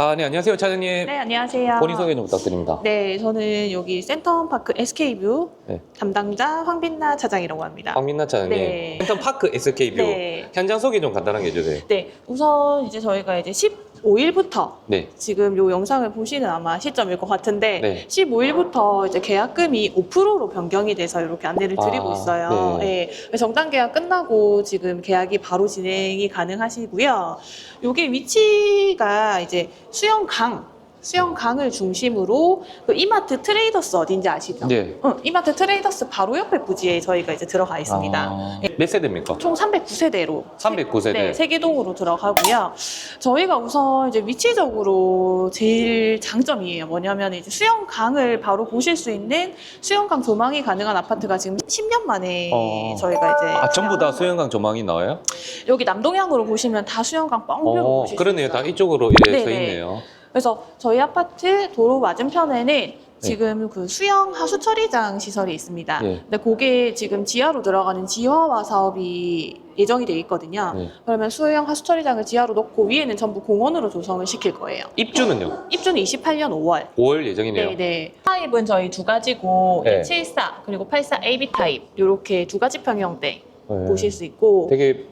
아, 네, 안녕하세요, 차장님. 네, 안녕하세요. 본인 소개 좀 부탁드립니다. 네, 저는 여기 센텀파크 SK뷰 네. 담당자 황빈나 차장이라고 합니다. 황민나 차장님. 네. 일단 파크 SK뷰 네. 현장 소개 좀 간단하게 해주세요. 네, 우선 이제 저희가 이제 15일부터 네. 지금 요 영상을 보시는 아마 시점일 것 같은데 네. 15일부터 이제 계약금이 5%로 변경이 돼서 이렇게 안내를 드리고 아, 있어요. 네. 네. 정당 계약 끝나고 지금 계약이 바로 진행이 가능하시고요. 요게 위치가 이제 수영 강 수영 강을 중심으로 그 이마트 트레이더스 어딘지 아시죠? 네. 어, 이마트 트레이더스 바로 옆에 부지에 저희가 이제 들어가 있습니다. 아, 몇 세대입니까? 총 309세대로 309세대. 네, 세계동으로 들어가고요. 저희가 우선 이제 위치적으로 제일 장점이에요. 뭐냐면 이제 수영강을 바로 보실 수 있는 수영강 조망이 가능한 아파트가 지금 10년 만에 어. 저희가 이제 아, 전부 다 수영강 조망이 나와요? 여기 남동향으로 보시면 다 수영강 뻥뷰로 어, 보실 수 그러네요. 있어요. 다 이쪽으로 네네. 서 있네요. 그래서 저희 아파트 도로 맞은편에는 지금 그 수영 하수 처리장 시설이 있습니다. 네. 근데 그게 지금 지하로 들어가는 지화화 사업이 예정이 돼 있거든요. 네. 그러면 수영 하수 처리장을 지하로 넣고 위에는 전부 공원으로 조성을 시킬 거예요. 입주는요? 입주는 28년 5월. 5월 예정이네요. 네네. 타입은 저희 두 가지고 네. 74 그리고 84 AB 타입 이렇게 두 가지 평형대 네. 보실 수 있고 되게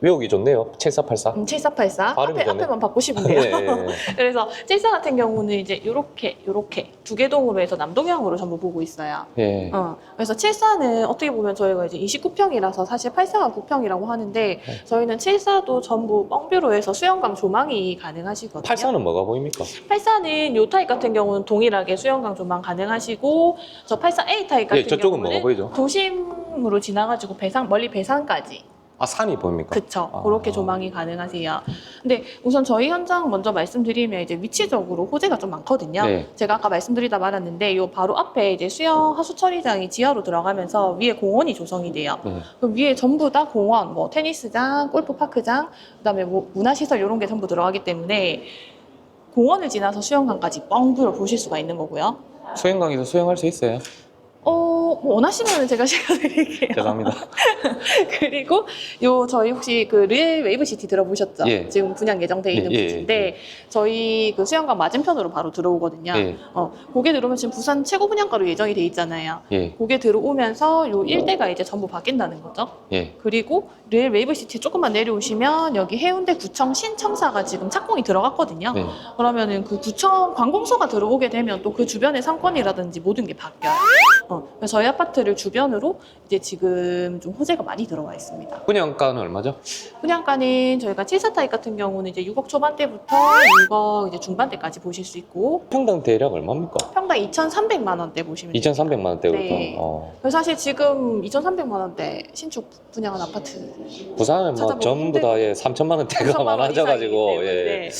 외우기 좋네요. 7484. 음, 7484 발음이 앞에 좋네. 앞에만 바꾸시면 돼요. 네. 그래서 74 같은 경우는 이제 이렇게 이렇게 두 개 동으로 해서 남동향으로 전부 보고 있어요. 예. 어, 그래서 74는 어떻게 보면 저희가 이제 29평이라서 사실 84가 9평이라고 하는데 네. 저희는 74도 전부 뻥뷰로 해서 수영강 조망이 가능하시거든요. 84는 뭐가 보입니까? 84는 요 타입 같은 경우는 동일하게 수영강 조망 가능하시고 저 84A 타입 같은 예, 저쪽은 경우는 뭐가 보이죠? 도심으로 지나가지고 배상 멀리 배산까지 아, 산이 보입니까? 그쵸 아. 그렇게 조망이 가능하세요. 근데 우선 저희 현장 먼저 말씀드리면 이제 위치적으로 호재가 좀 많거든요. 네. 제가 아까 말씀드리다 말았는데 요 바로 앞에 이제 수영 하수 처리장이 지하로 들어가면서 위에 공원이 조성이 돼요. 네. 그럼 위에 전부 다 공원, 뭐 테니스장, 골프 파크장, 그다음에 뭐 문화시설 이런 게 전부 들어가기 때문에 공원을 지나서 수영장까지 뻥 불어 보실 수가 있는 거고요. 수영강에서 수영할 수 있어요? 어, 뭐 원하시면 제가 시켜드릴게요. 죄송합니다. 그리고 요 저희 혹시 그 르엘 웨이브 시티 들어보셨죠? 예. 지금 분양 예정돼 있는 예, 예, 부지인데 저희 그 수영장 맞은편으로 바로 들어오거든요. 예. 어, 거기에 들어오면 지금 부산 최고 분양가로 예정이 돼 있잖아요. 예. 거기에 들어오면서 요 일대가 이제 전부 바뀐다는 거죠. 예. 그리고 르엘 웨이브 시티 조금만 내려오시면 여기 해운대 구청 신청사가 지금 착공이 들어갔거든요. 네. 그러면은 그 구청 관공서가 들어오게 되면 또 그 주변의 상권이라든지 모든 게 바뀌어요. 어, 그래서 저희 아파트를 주변으로 이제 지금 좀 호재가 많이 들어와 있습니다. 분양가는 얼마죠? 분양가는 저희가 7사 타입 같은 경우는 이제 6억 초반대부터 6억 이제 중반대까지 보실 수 있고 평당 대략 얼마입니까? 평당 2,300만 원대 보시면 돼요. 2,300만 원대부터. 네. 어. 그래서 사실 지금 2,300만 원대 신축 분양한 아파트 부산은 뭐 전부 다 예, 3천만 원대가 3천만 원 많아져가지고 이상이기 예. 때문에.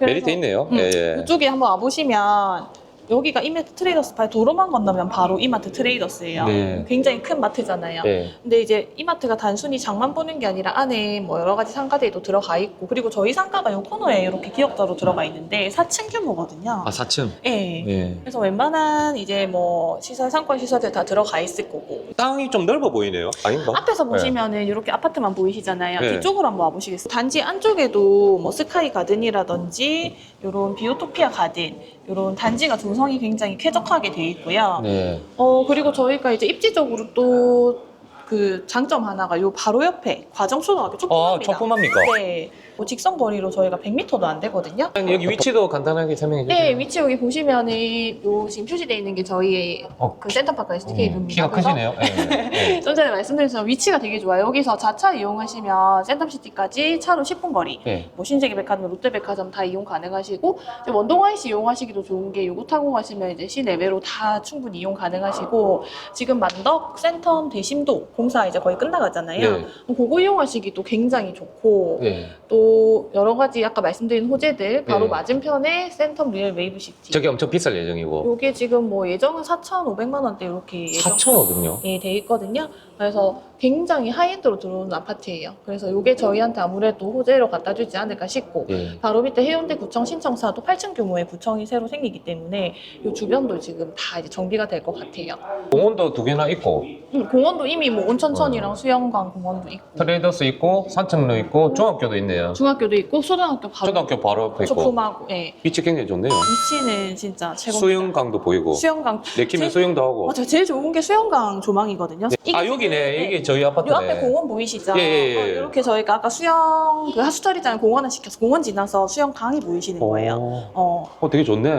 메리트 있네요. 음, 예, 예. 그쪽에 한번 와보시면 여기가 이마트 트레이더스 바로 도로만 건너면 바로 이마트 트레이더스예요. 네. 굉장히 큰 마트잖아요. 예. 근데 이제 이마트가 단순히 장만 보는 게 아니라 안에 뭐 여러 가지 상가들도 들어가 있고 그리고 저희 상가가 요 코너에 이렇게 기역자로 들어가 있는데 4층 규모거든요. 아 4층. 예. 예. 그래서 웬만한 이제 뭐 시설 상권 시설들 다 들어가 있을 거고 땅이 좀 넓어 보이네요. 아닌가? 앞에서 보시면은 이렇게 아파트만 보이시잖아요. 네. 뒤쪽으로 한번 와보시겠어요? 단지 안쪽에도 뭐 스카이 가든이라든지 이런 비오토피아 가든 이런 단지가 조성이 굉장히 쾌적하게 돼 있고요. 네. 어 그리고 저희가 이제 입지적으로 또 그 장점 하나가 요 바로 옆에 과정초등학교 아, 조그맣니다. 조그맣니까? 네. 뭐 직선 거리로 저희가 100m도 안 되거든요. 여기 위치도 간단하게 설명해 주세요. 네, 위치 여기 보시면은 요 지금 표시되어 있는 게 저희의 어. 그 센터파크 SDK입니다. 음, 키가 크시네요. 예. 예. 좀 전에 말씀드렸지만 위치가 되게 좋아요. 여기서 자차 이용하시면 센텀시티까지 차로 10분 거리. 예. 뭐 신세계 백화점, 롯데백화점 다 이용 가능하시고 이제 원동아이씨 이용하시기도 좋은 게 요거 타고 가시면 이제 시내외로 다 충분히 이용 가능하시고 지금 만덕 센텀 대심도 공사 이제 거의 끝나가잖아요. 네. 그거 이용하시기도 굉장히 좋고 예. 또 여러 가지 아까 말씀드린 호재들 바로 네. 맞은편에 센텀 리얼 웨이브 시티. 저게 엄청 비쌀 예정이고. 요게 지금 뭐 예정은 4,500만 원대 이렇게 예정 4,500요? 예, 돼 있거든요. 그래서 굉장히 하이엔드로 들어오는 아파트예요. 그래서 이게 저희한테 아무래도 호재로 갖다 주지 않을까 싶고 예. 바로 밑에 해운대 구청 신청사도 8층 규모의 구청이 새로 생기기 때문에 이 주변도 지금 다 이제 정비가 될 것 같아요. 공원도 두 개나 있고 음, 공원도 이미 뭐 어. 온천천이랑 수영관 공원도 있고 트레이더스 있고 산책로 있고 중학교도 있네요. 중학교도 있고 초등학교 바로 초등학교 바로 앞에 있고 조품하고 예. 위치 굉장히 좋네요. 위치는 진짜 최고. 수영강도 보이고 수영강. 내키면 제- 수영도 하고. 맞아요. 제일 좋은 게 수영강 조망이거든요. 이게 아 여기 네 지금, 이게 저희 요 아파트네. 앞에 공원 보이시죠? 예, 예, 예. 어, 이렇게 저희가 아까 수영 그 하수처리장 공원을 시켜서 공원 지나서 수영 강이 보이시는 거예요. 어, 어, 어, 되게 좋네.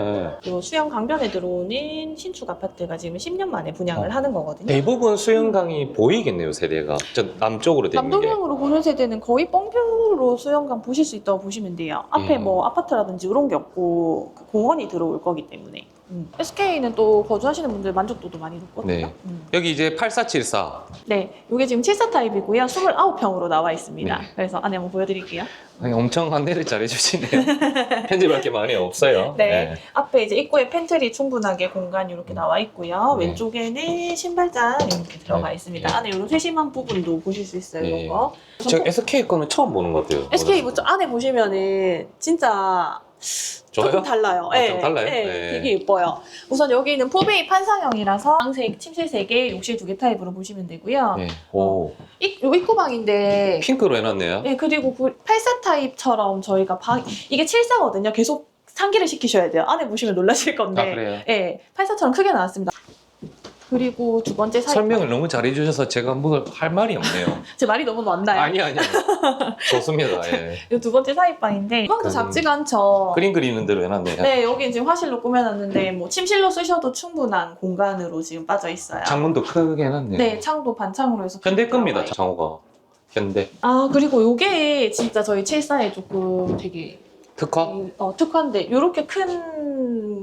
요 수영 강변에 들어오는 신축 아파트가 지금 10년 만에 분양을 어. 하는 거거든요. 대부분 수영강이 보이겠네요 세대가. 저 남쪽으로 돼 있는 게. 남동향으로 보는 세대는 거의 뻥뷰로 수영강 보실 수 있다고 보시면 돼요. 앞에 예. 뭐 아파트라든지 이런 게 없고 그 공원이 들어올 거기 때문에. SK는 또 거주하시는 분들 만족도도 많이 높거든요. 네. 음. 여기 이제 8474. 네, 이게 지금 74 타입이고요. 29평으로 나와 있습니다. 네. 그래서 안에 한번 보여드릴게요. 아니, 엄청 안내를 잘해주시네요. 편집할 게 많이 없어요. 네. 앞에 이제 입구에 팬트리 충분하게 공간이 이렇게 나와 있고요. 네. 왼쪽에는 신발장 이렇게 들어가 네. 있습니다. 네. 안에 이런 세심한 부분도 보실 수 있어요. 네. 이거. 저 SK 거는 처음 보는 것 같아요. SK 부터 안에 보시면은 진짜 좋아요? 조금 달라요. 아, 네, 좀 달라요? 네, 네. 되게 예뻐요. 우선 여기는 포베이 판상형이라서 방색 침실 3개, 욕실 2개 타입으로 보시면 되고요. 네. 오. 이, 요 입구방인데 핑크로 해놨네요. 네, 그리고 84 타입처럼 저희가 방 이게 74거든요. 계속 상기를 시키셔야 돼요. 안에 보시면 놀라실 건데. 아 그래요? 네, 84처럼 크게 나왔습니다. 그리고 두 번째 사입. 설명을 너무 잘해 주셔서 제가 뭐 할 말이 없네요. 제 말이 너무 많나요? 아니 아니요. 좋습니다. 예. 이두 번째 사입방인데 이방도 그- 작지가 않죠. 그림 그리는 대로 해놨네요. 네, 여기 지금 화실로 꾸며놨는데 뭐 침실로 쓰셔도 충분한 공간으로 지금 빠져 있어요. 창문도 크게 해놨네요. 네, 창도 반창으로 해서 현대 겁니다. 들어가 창호가. 현대. 아 그리고 요게 진짜 저희 74에 조금 되게 특화? 어, 특화인데 이렇게 큰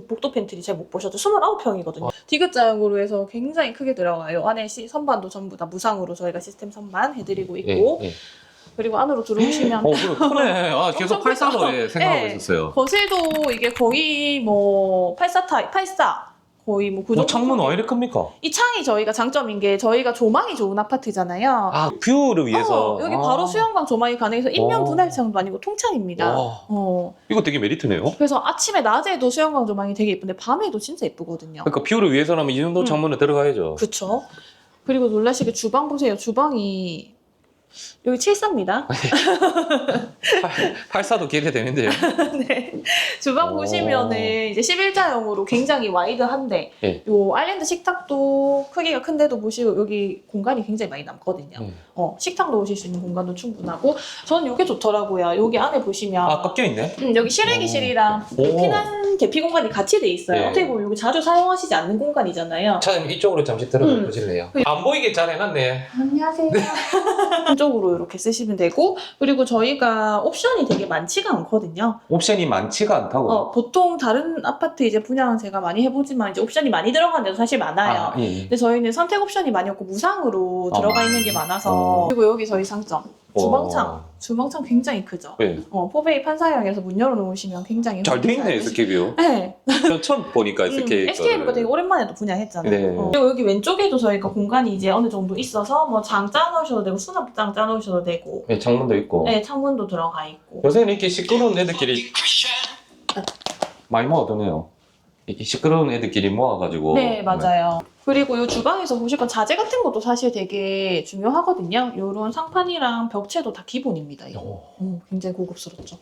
복도 팬트리 잘못 보셨죠? 29평이거든요. 디귿자형으로 해서 굉장히 크게 들어가요. 안에 시, 선반도 전부 다 무상으로 저희가 시스템 선반 해드리고 예, 있고 예. 그리고 안으로 들어오시면 어, 그래, 크네. 아, 계속 엄청 크죠? 84로 생각하고 네. 있었어요. 거실도 이게 거의 뭐 84 타입, 84 거의 뭐그 뭐 정도. 창문 왜 이렇게 큽니까? 이 창이 저희가 장점인 게 저희가 조망이 좋은 아파트잖아요. 아, 뷰를 위해서. 어, 여기 아. 바로 수영광 조망이 가능해서 인면 어. 분할창도 아니고 통창입니다. 와. 어. 이거 되게 메리트네요. 그래서 아침에 낮에도 수영광 조망이 되게 예쁜데 밤에도 진짜 예쁘거든요. 그러니까 뷰를 위해서라면 이 정도 음. 창문에 들어가야죠. 그쵸? 그리고 놀라시게 주방 보세요. 주방이 여기 74입니다. 84도 기대되는데요. 네. 주방 오. 보시면은 이제 11자형으로 굉장히 와이드한데 예. 요 아일랜드 식탁도 크기가 큰데도 보시고 여기 공간이 굉장히 많이 남거든요. 예. 어, 식탁 넣으실 수 있는 공간도 충분하고 저는 이게 좋더라고요. 여기 안에 보시면 아, 깎여 있네. 음, 여기 실외기실이랑 오. 피난 대피 공간이 같이 돼 있어요. 네. 어떻게 보면 여기 자주 사용하시지 않는 공간이잖아요. 차장님 이쪽으로 잠시 들어가 음. 보실래요? 안 보이게 잘 해놨네. 안녕하세요. 한쪽으로 이렇게 쓰시면 되고 그리고 저희가 옵션이 되게 많지가 않거든요. 옵션이 많지가 않다고. 어, 보통 다른 아파트 이제 분양은 제가 많이 해보지만 이제 옵션이 많이 들어간 데도 사실 많아요. 아, 예, 예. 근데 저희는 선택 옵션이 많이 없고 무상으로 아. 들어가 있는 게 많아서 어. 그리고 여기 저희 상점 주방창 어. 주방창 굉장히 크죠. 예. 어, 포베이 판사형에서 문 열어놓으시면 굉장히 잘 돼 있네, 잘 되시- SK뷰. 네. 전 처음 보니까 SK. 음, SK가 되게 오랜만에 또 분양했잖아요. 네. 어. 그리고 여기 왼쪽에도 저희가 공간이 이제 어느 정도 있어서 뭐 장 짜놓으셔도 되고 수납장 짜놓으셔도 되고 네, 창문도 있고. 네, 창문도 들어가 있고 요새는 이렇게 시끄러운 애들끼리 많이 모아두네요. 이렇게 시끄러운 애들끼리 모아가지고. 네, 맞아요. 그리고 이 주방에서 보실 건 자재 같은 것도 사실 되게 중요하거든요. 이런 상판이랑 벽체도 다 기본입니다. 이거. 어. 어, 굉장히 고급스럽죠.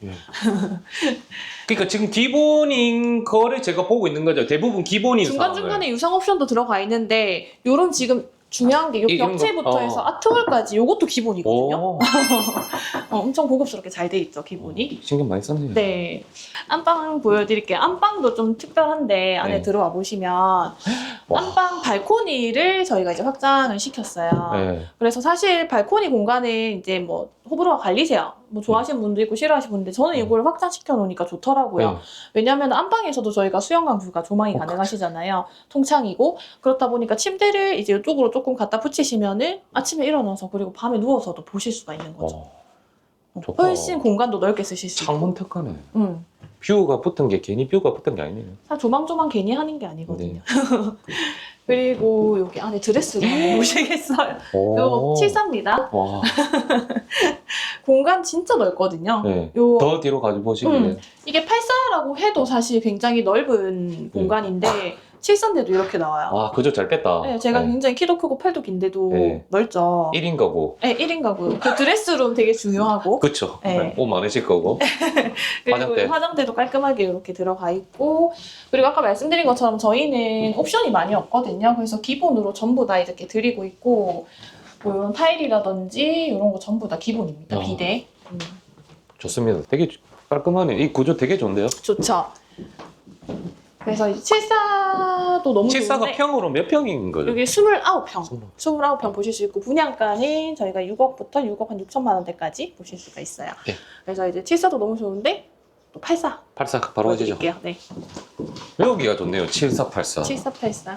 그러니까 지금 기본인 거를 제가 보고 있는 거죠. 대부분 기본인 중간중간에 유상 옵션도 들어가 있는데 이런 지금 중요한 게이 이런 벽체부터 거? 어. 해서 아트월까지 이것도 기본이거든요. 오, 어, 엄청 고급스럽게 잘 돼 있죠, 기본이. 신경 많이 썼네요. 네. 안방 보여드릴게요. 안방도 좀 특별한데 안에 네. 들어와 보시면 와. 안방 발코니를 저희가 이제 확장을 시켰어요. 네. 그래서 사실 발코니 공간은 이제 뭐 호불호가 갈리세요. 뭐 좋아하시는 분도 있고 싫어하시는 분인데 저는 이걸 확장시켜 놓으니까 좋더라고요. 네. 왜냐하면 안방에서도 저희가 수영강 뷰가 조망이 어, 가능하시잖아요. 통창이고 그렇다 보니까 침대를 이제 이쪽으로 조금 갖다 붙이시면은 아침에 일어나서 그리고 밤에 누워서도 보실 수가 있는 거죠. 어, 어, 좋다. 훨씬 공간도 넓게 쓰실 수 있고. 창문 특화네. 음. 뷰가 붙은 게 괜히 뷰가 붙은 게 아니네요. 사 조망조망 괜히 하는 게 아니거든요. 네. 그리고 여기 안에 드레스를 한번 보시겠어요? 이거 74입니다. 와, 공간 진짜 넓거든요. 네. 요 더 뒤로 가지 보시길래. 음. 이게 84라고 해도 사실 굉장히 넓은 공간인데 73인데도 이렇게 나와요. 아, 그저 잘 뺐다. 네, 제가 네. 굉장히 키도 크고 팔도 긴데도 네. 넓죠. 1인 거고. 네, 1인 가구. 그 드레스룸 되게 중요하고 그쵸. 네. 옷 많으실 거고. 그리고 화장대. 화장대도 깔끔하게 이렇게 들어가 있고 그리고 아까 말씀드린 것처럼 저희는 옵션이 많이 없거든요. 그래서 기본으로 전부 다 이렇게 드리고 있고 뭐 이런 타일이라든지 이런 거 전부 다 기본입니다. 아. 비대. 음, 좋습니다. 되게 깔끔하네. 이 구조 되게 좋은데요? 좋죠. 그래서 이제 74도 너무 74가 좋은데 평으로 몇 평인 거죠? 여기 29평. 스물. 29평 보실 수 있고 분양가는 저희가 6억부터 6억 한 6천만 원대까지 보실 수가 있어요. 네. 그래서 이제 74도 너무 좋은데 또84 84 바로 가시죠. 보여드릴게요. 네. 여기가 좋네요. 7484. 7484.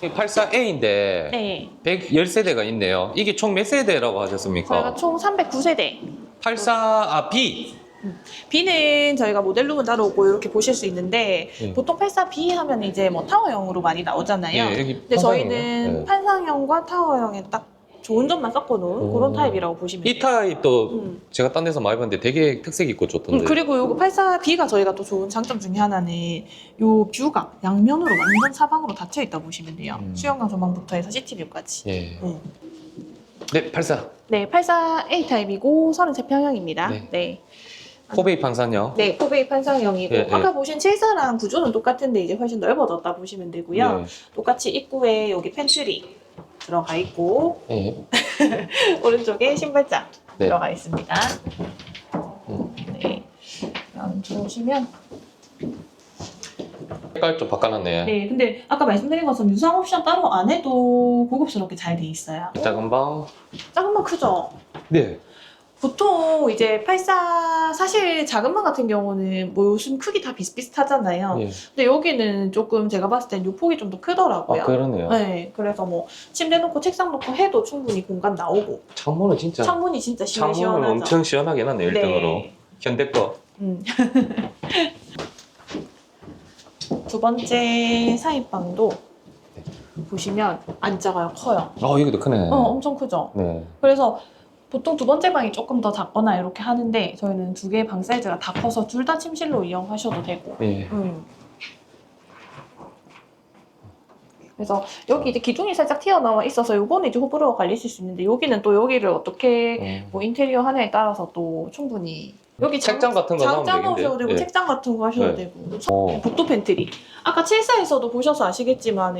네. 84A인데 네. 110세대가 있네요. 이게 총 몇 세대라고 하셨습니까? 저희가 총 309세대. 84, 아, B. B는 저희가 모델룸은 따로 오고 이렇게 보실 수 있는데 예. 보통 84B 하면 이제 뭐 타워형으로 많이 나오잖아요. 예, 여기 근데 저희는. 예. 판상형과 타워형에 딱 좋은 점만 섞어 놓은 오. 그런 타입이라고 보시면 이 돼요. 타입도 음. 제가 딴 데서 많이 봤는데 되게 특색 있고 좋던데. 음, 그리고 요거 84B가 저희가 또 좋은 장점 중에 하나는 요 뷰가 양면으로 완전 사방으로 닫혀 있다 보시면 돼요. 음. 수영강 조망부터 해서 시티뷰까지. 예. 음. 네, 84. 네, 84A 타입이고 33평형입니다. 네. 네. 코베이 판산요. 네, 코베이 판상형이고 예, 예. 아까 보신 74랑 구조는 똑같은데 이제 훨씬 넓어졌다 보시면 되고요. 네. 똑같이 입구에 여기 팬트리 들어가 있고 예. 오른쪽에 신발장 네. 들어가 있습니다. 음. 네. 그럼 들어오시면 색깔 좀 바꿔놨네. 네, 근데 아까 말씀드린 것처럼 유상 옵션 따로 안 해도 고급스럽게 잘 돼 있어요. 작은 방. 작은 방 크죠? 네. 보통 이제 84 사실 작은 방 같은 경우는 뭐 요즘 크기 다 비슷비슷하잖아요. 예. 근데 여기는 조금 제가 봤을 땐 요 폭이 좀 더 크더라고요. 아, 그러네요. 네, 그래서 뭐 침대 놓고 책상 놓고 해도 충분히 공간 나오고 창문은 진짜. 창문이 진짜 창문은 시원시원하죠. 엄청 시원하게 해놨네, 1등으로. 현대 거. 음. 두 번째 사인방도 보시면 안 작아요, 커요. 어, 여기도 크네. 어, 엄청 크죠. 네. 그래서 보통 두 번째 방이 조금 더 작거나 이렇게 하는데 저희는 두 개의 방 사이즈가 다 커서 둘 다 침실로 이용하셔도 되고. 예. 음. 그래서 여기 이제 기둥이 살짝 튀어나와 있어서 요거는 이제 호불호가 갈리실 수 있는데 여기는 또 여기를 어떻게 음. 뭐 인테리어 하냐에 따라서 또 충분히 여기 책장 같은 거 넣으면 장장 되겠는데? 넣으셔도 되고 예. 책장 같은 거 하셔도 네. 되고 어. 복도 팬트리 아까 74에서도 보셔서 아시겠지만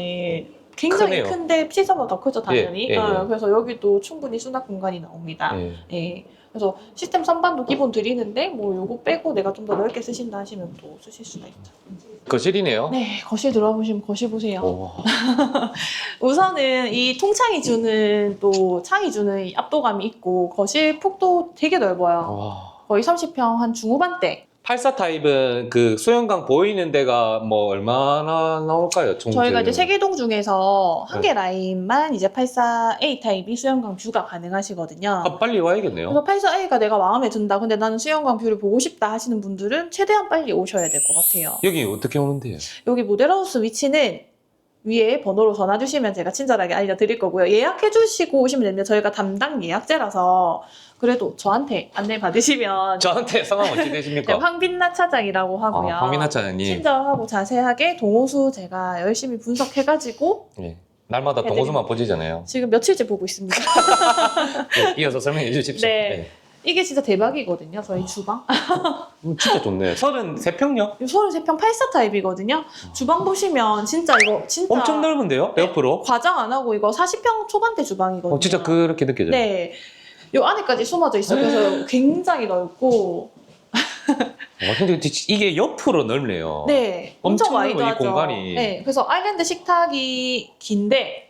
굉장히 크네요. 큰데 74보다 더 크죠 당연히 예, 예, 어, 예. 그래서 여기도 충분히 수납 공간이 나옵니다 예. 예. 그래서 시스템 선반도 기본 드리는데 뭐 요거 빼고 내가 좀 더 넓게 쓰신다 하시면 또 쓰실 수가 있죠 거실이네요. 네 거실 들어와 보시면 거실 보세요 오. 우선은 이 통창이 주는 또 창이 주는 이 압도감이 있고 거실 폭도 되게 넓어요 와. 거의 30평 한 중후반대 84 타입은 그 수영강 보이는 데가 뭐 얼마나 나올까요? 총 저희가 이제? 세계동 중에서 한 네. 개 라인만 이제 84A 타입이 수영강 뷰가 가능하시거든요. 아, 빨리 와야겠네요. 그래서 84A가 내가 마음에 든다. 근데 나는 수영강 뷰를 보고 싶다 하시는 분들은 최대한 빨리 오셔야 될 것 같아요. 여기 어떻게 오는데요? 여기 모델하우스 위치는 위에 번호로 전화 주시면 제가 친절하게 알려드릴 거고요. 예약해 주시고 오시면 됩니다. 저희가 담당 예약제라서 그래도 저한테 안내 받으시면 저한테 성함 어떻게 네, 되십니까? 황빈나 차장이라고 하고요. 아, 황민아 차장님. 친절하고 자세하게 동호수 제가 열심히 분석해가지고 예. 날마다 해드립니다. 동호수만 보시잖아요. 지금 며칠째 보고 있습니다. 예, 이어서 설명해 주십시오. 네. 이게 진짜 대박이거든요. 저희 주방. 음, 진짜 좋네. 33평요? 33평 84 타입이거든요. 주방 보시면 진짜 이거 진짜 엄청 넓은데요? 옆으로? 과장 안 하고 이거 40평 초반대 주방이거든요. 어, 진짜 그렇게 느껴져요. 네. 요 안에까지 숨어져 있어요. 그래서 굉장히 넓고 와, 근데 이게 옆으로 넓네요. 네. 엄청 엄청 넓어, 이 와이드하죠. 공간이. 네. 그래서 아일랜드 식탁이 긴데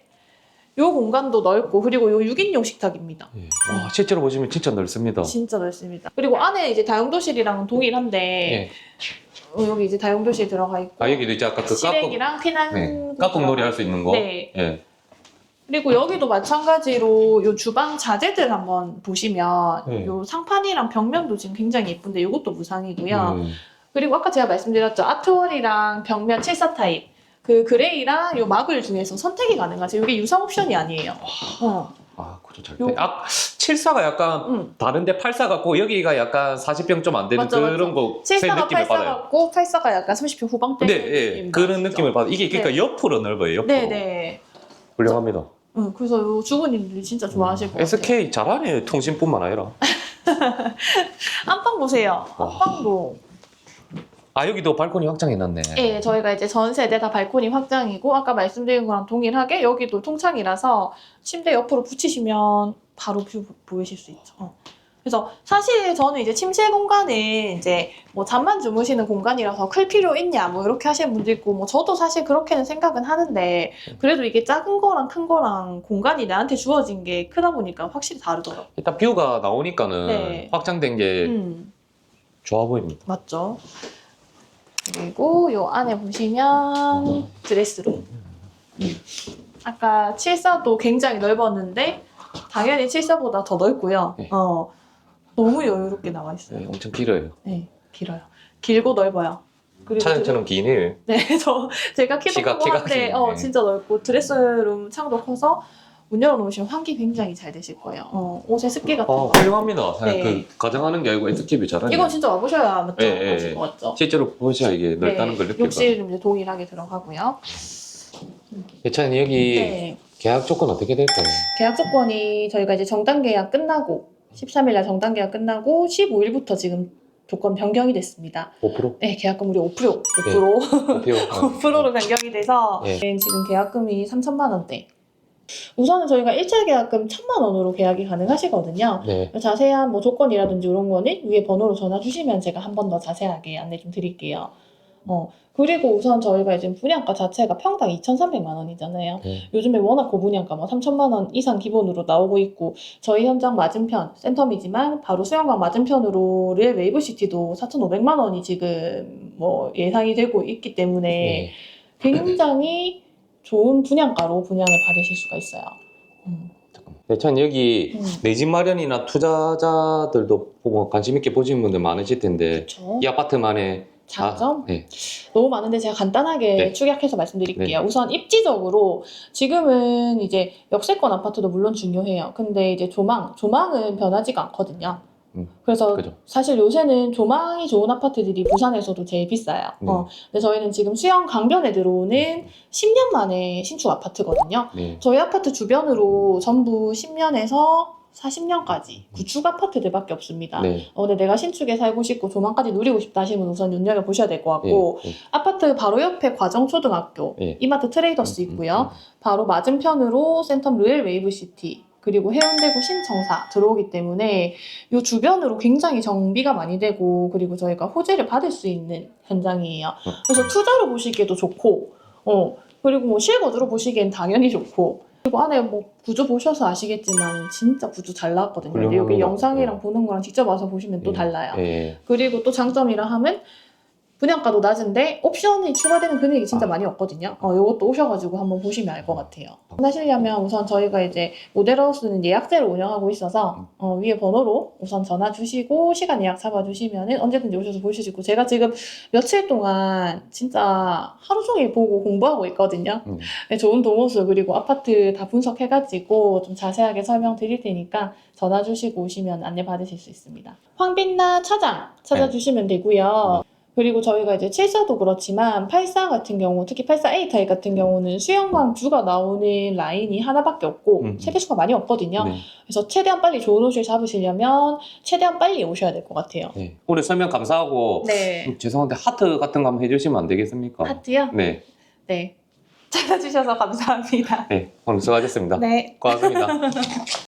요 공간도 넓고 그리고 요 6인용 식탁입니다. 예. 와, 실제로 보시면 진짜 넓습니다. 진짜 넓습니다. 그리고 안에 이제 다용도실이랑 동일한데 예. 어, 여기 이제 다용도실 들어가 있고 아, 여기도 이제 아까 그 깍둑, 시래기랑 피난 네. 깍둑놀이 할 수 있는 거. 네. 예. 그리고 여기도 마찬가지로 요 주방 자재들 한번 보시면 네. 요 상판이랑 벽면도 지금 굉장히 예쁜데 이것도 무상이고요. 음. 그리고 아까 제가 말씀드렸죠. 아트월이랑 벽면 74 타입. 그 그레이랑 요 마블 중에서 선택이 가능하죠. 이게 유상 옵션이 아니에요. 어. 아, 그죠 잘 요- 돼. 아, 74가 약간 음. 다른데 84 같고 여기가 약간 40병 좀안 되는 맞죠, 그런 거제 74가 느낌을 84 받아요. 같고 84가 약간 30표 후방대. 네, 예, 그런 느낌을 받아. 이게 그러니까 네. 옆으로 넓어요. 옆으로. 네, 네. 훌륭합니다. 응, 그래서 요 주부님들이 진짜 좋아하실 것 같아요. SK 잘하네. 통신뿐만 아니라. 안방 보세요. 와. 안방도. 아 여기도 발코니 확장해놨네. 예, 저희가 이제 전 세대 다 발코니 확장이고 아까 말씀드린 거랑 동일하게 여기도 통창이라서 침대 옆으로 붙이시면 바로 뷰 보이실 수 있죠. 어. 그래서 사실 저는 이제 침실 공간은 이제 뭐 잠만 주무시는 공간이라서 클 필요 있냐 뭐 이렇게 하시는 분도 있고 뭐 저도 사실 그렇게는 생각은 하는데 그래도 이게 작은 거랑 큰 거랑 공간이 나한테 주어진 게 크다 보니까 확실히 다르더라고요. 일단 뷰가 나오니까는 네. 확장된 게 음. 좋아 보입니다. 맞죠. 그리고 요 안에 보시면 드레스룸. 아까 74도 굉장히 넓었는데 당연히 74보다 더 넓고요. 네. 어, 너무 여유롭게 나와 있어요. 네, 엄청 길어요. 네, 길어요. 길고 넓어요. 그리고 차장처럼 기네. 네, 저 제가 키도 키가- 크고 키가 한데. 어, 진짜 넓고 드레스룸 창도 커서 문 열어놓으시면 환기 굉장히 잘 되실 거예요. 어, 옷에 습기 같은 아 거. 훌륭합니다. 네. 그 가정하는 게 아니고 SK뷰 잘하네. 이건 진짜 와보셔야 맞죠? 예, 예, 아실 예. 것 같죠? 실제로 보셔야 이게 넓다는 네, 걸 느낄 거예요. 욕실은 이제 동일하게 들어가고요. 예찬이 여기 네. 계약 조건 어떻게 될까요? 계약 조건이 저희가 이제 정당 계약 끝나고 13일 날 정당 계약 끝나고 15일부터 지금 조건 변경이 됐습니다. 5%? 네, 계약금 우리 5% 5% 5%? 5%로 변경이 돼서 예. 네, 지금 계약금이 3천만 원대. 우선은 저희가 일차 계약금 1천만 원으로 계약이 가능하시거든요. 네. 자세한 뭐 조건이라든지 이런 거는 위에 번호로 전화 주시면 제가 한 번 더 자세하게 안내 좀 드릴게요. 어, 그리고 우선 저희가 지금 분양가 자체가 평당 2,300만 원이잖아요. 네. 요즘에 워낙 고분양가 뭐 3천만 원 이상 기본으로 나오고 있고 저희 현장 맞은편 센텀이지만 바로 수영관 맞은편으로 릴 웨이브시티도 4,500만 원이 지금 뭐 예상이 되고 있기 때문에 네. 굉장히 좋은 분양가로 분양을 받으실 수가 있어요. 음. 예찬이 여기 음. 내집 마련이나 투자자들도 보고 관심 있게 보시는 분들 많으실 텐데 그렇죠. 이 아파트만의 장점? 아, 네. 너무 많은데 제가 간단하게 네. 축약해서 말씀드릴게요. 우선 입지적으로 지금은 이제 역세권 아파트도 물론 중요해요. 근데 이제 조망, 조망은 변하지가 않거든요. 음, 그래서 그죠. 사실 요새는 조망이 좋은 아파트들이 부산에서도 제일 비싸요. 네. 어, 근데 저희는 지금 수영 강변에 들어오는 10년 만에 신축 아파트거든요. 네. 저희 아파트 주변으로 전부 10년에서 40년까지 구축 아파트들밖에 없습니다. 네. 어, 근데 내가 신축에 살고 싶고 조망까지 누리고 싶다 하시면 우선 눈여겨 보셔야 될 것 같고 네. 아파트 바로 옆에 과정초등학교, 네. 이마트 트레이더스 음, 음, 있고요. 바로 맞은편으로 센텀 루엘 웨이브시티 그리고 해운대구 신청사 들어오기 때문에 이 주변으로 굉장히 정비가 많이 되고 그리고 저희가 호재를 받을 수 있는 현장이에요. 어. 그래서 투자로 보시기에도 좋고 어 그리고 뭐 실거주로 보시기엔 당연히 좋고 그리고 안에 뭐 구조 보셔서 아시겠지만 진짜 구조 잘 나왔거든요. 근데 여기. 영상이랑 보는 거랑 직접 와서 보시면 또 네. 달라요. 네. 그리고 또 장점이라 하면 분양가도 낮은데 옵션이 추가되는 금액이 진짜 아. 많이 없거든요. 어, 이것도 오셔가지고 한번 보시면 알 것 같아요. 하시려면 우선 저희가 이제 모델하우스는 예약제로 운영하고 있어서 어, 위에 번호로 우선 전화 주시고 시간 예약 잡아주시면 언제든지 오셔서 보실 수 있고 제가 지금 며칠 동안 진짜 하루 종일 보고 공부하고 있거든요. 음. 네, 좋은 동호수 그리고 아파트 다 분석해가지고 좀 자세하게 설명드릴 테니까 전화 주시고 오시면 안내 받으실 수 있습니다. 황빛나 차장 찾아주시면 되고요. 그리고 저희가 이제 74도 그렇지만 84 같은 경우 특히 84A 타입 같은 경우는 수영광 뷰가 나오는 라인이 하나밖에 없고 음. 세대수가 많이 없거든요. 네. 그래서 최대한 빨리 좋은 옷을 잡으시려면 최대한 빨리 오셔야 될 것 같아요. 네. 오늘 설명 감사하고 네. 음, 죄송한데 하트 같은 거 한번 해주시면 안 되겠습니까? 하트요? 네. 네. 찾아주셔서 감사합니다. 네. 오늘 수고하셨습니다. 네. 고맙습니다.